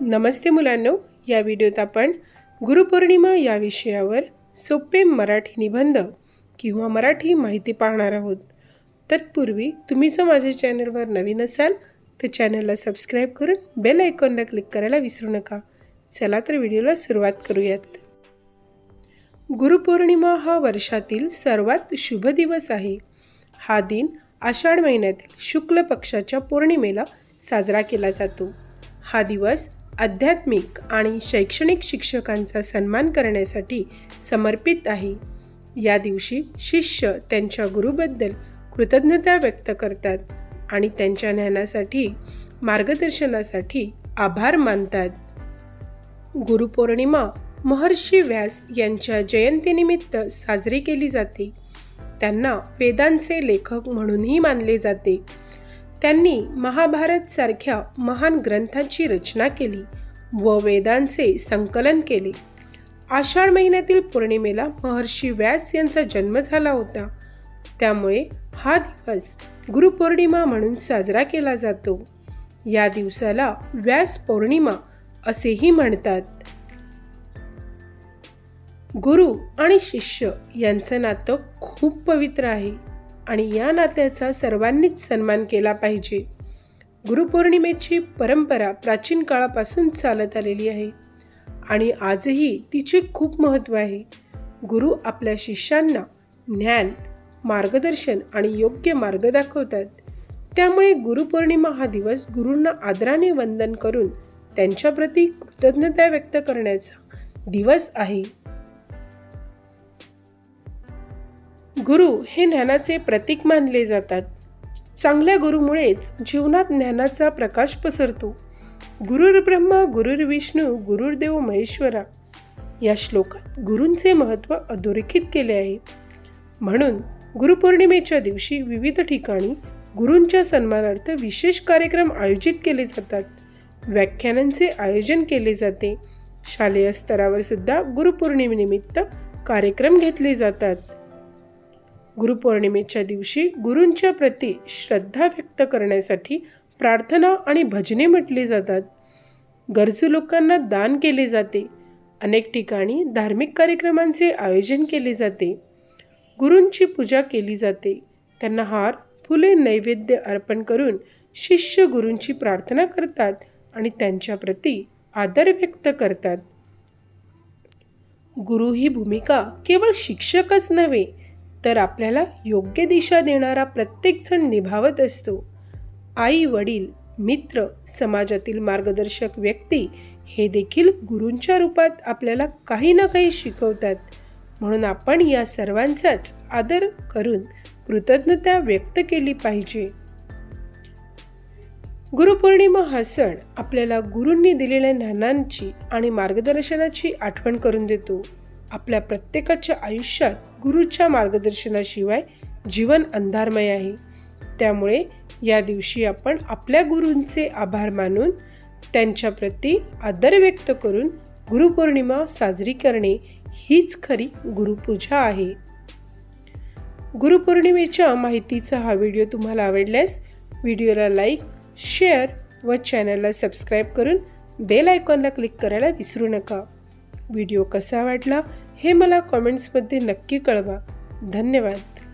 नमस्ते मुलांनो या व्हिडिओत आपण गुरुपौर्णिमा या विषयावर सोपे मराठी निबंध किंवा मराठी माहिती पाहणार आहोत. तत्पूर्वी तुम्ही जर माझ्या चॅनलवर नवीन असाल तर चॅनलला सबस्क्राईब करून बेल आयकॉनला क्लिक करायला विसरू नका. चला तर व्हिडिओला सुरुवात करूयात. गुरुपौर्णिमा हा वर्षातील सर्वात शुभ दिवस आहे. हा दिन आषाढ महिन्यातील शुक्ल पक्षाच्या पौर्णिमेला साजरा केला जातो. हा दिवस आध्यात्मिक आणि शैक्षणिक शिक्षकांचा सन्मान करण्यासाठी समर्पित आहे. या दिवशी शिष्य त्यांच्या गुरुबद्दल कृतज्ञता व्यक्त करतात आणि त्यांच्या ज्ञानासाठी मार्गदर्शनासाठी आभार मानतात. गुरुपौर्णिमा महर्षी व्यास यांच्या जयंतीनिमित्त साजरी केली जाते. त्यांना वेदांचे लेखक म्हणूनही मानले जाते. त्यांनी महाभारत सारख्या महान ग्रंथांची रचना केली व वेदांचे संकलन केले. आषाढ महिन्यातील पौर्णिमेला महर्षी व्यास यांचा जन्म झाला होता. त्यामुळे हा दिवस गुरुपौर्णिमा म्हणून साजरा केला जातो. या दिवसाला व्यास पौर्णिमा असेही म्हणतात. गुरु आणि शिष्य यांचं नातं खूप पवित्र आहे. आणि या नात्याचा सर्वांनीच सन्मान केला पाहिजे. गुरुपौर्णिमेची परंपरा प्राचीन काळापासून चालत आलेली आहे आणि आजही तिचे खूप महत्त्व आहे. गुरु आपल्या शिष्यांना ज्ञान मार्गदर्शन आणि योग्य मार्ग दाखवतात. त्यामुळे गुरुपौर्णिमा हा दिवस गुरूंना आदराने वंदन करून त्यांच्याप्रती कृतज्ञता व्यक्त करण्याचा दिवस आहे. गुरु हे ज्ञानाचे प्रतीक मानले जातात. चांगल्या गुरुमुळेच जीवनात ज्ञानाचा प्रकाश पसरतो. गुरुर ब्रह्मा गुरुर विष्णू गुरुर्देव महेश्वरा या श्लोकात गुरूंचे महत्त्व अधोरेखित केले आहे. म्हणून गुरुपौर्णिमेच्या दिवशी विविध ठिकाणी गुरूंच्या सन्मानार्थ विशेष कार्यक्रम आयोजित केले जातात. व्याख्यानांचे आयोजन केले जाते. शालेय स्तरावर सुद्धा गुरुपौर्णिमेनिमित्त कार्यक्रम घेतले जातात. गुरुपौर्णिमेच्या दिवशी गुरूंच्या प्रती श्रद्धा व्यक्त करण्यासाठी प्रार्थना आणि भजने म्हटली जातात. गरजू लोकांना दान केले जाते. अनेक ठिकाणी धार्मिक कार्यक्रमांचे आयोजन केले जाते. गुरूंची पूजा केली जाते. त्यांना हार फुले नैवेद्य अर्पण करून शिष्य गुरूंची प्रार्थना करतात आणि त्यांच्याप्रती आदर व्यक्त करतात. गुरु ही भूमिका केवळ शिक्षकच नव्हे तर आपल्याला योग्य दिशा देणारा प्रत्येकजण निभावत असतो. आई वडील मित्र समाजातील मार्गदर्शक व्यक्ती हे देखील गुरूंच्या रूपात आपल्याला काही ना काही शिकवतात. म्हणून आपण या सर्वांचाच आदर करून कृतज्ञता व्यक्त केली पाहिजे. गुरुपौर्णिमा हा सण आपल्याला गुरूंनी दिलेल्या ज्ञानांची आणि मार्गदर्शनाची आठवण करून देतो. आपल्या प्रत्येकाच्या आयुष्यात गुरुच्या मार्गदर्शनाशिवाय जीवन अंधारमय आहे. त्यामुळे या दिवशी आपण आपल्या गुरूंचे आभार मानून त्यांच्याप्रती आदर व्यक्त करून गुरुपौर्णिमा साजरी करणे हीच खरी गुरुपूजा आहे. गुरुपौर्णिमेच्या माहितीचा हा व्हिडिओ तुम्हाला आवडल्यास व्हिडिओला लाईक शेअर व चॅनलला सबस्क्राईब करून बेल आयकॉनला क्लिक करायला विसरू नका. व्हिडिओ कसा वाटला हे मला कॉमेंट्समध्ये नक्की कळवा. धन्यवाद.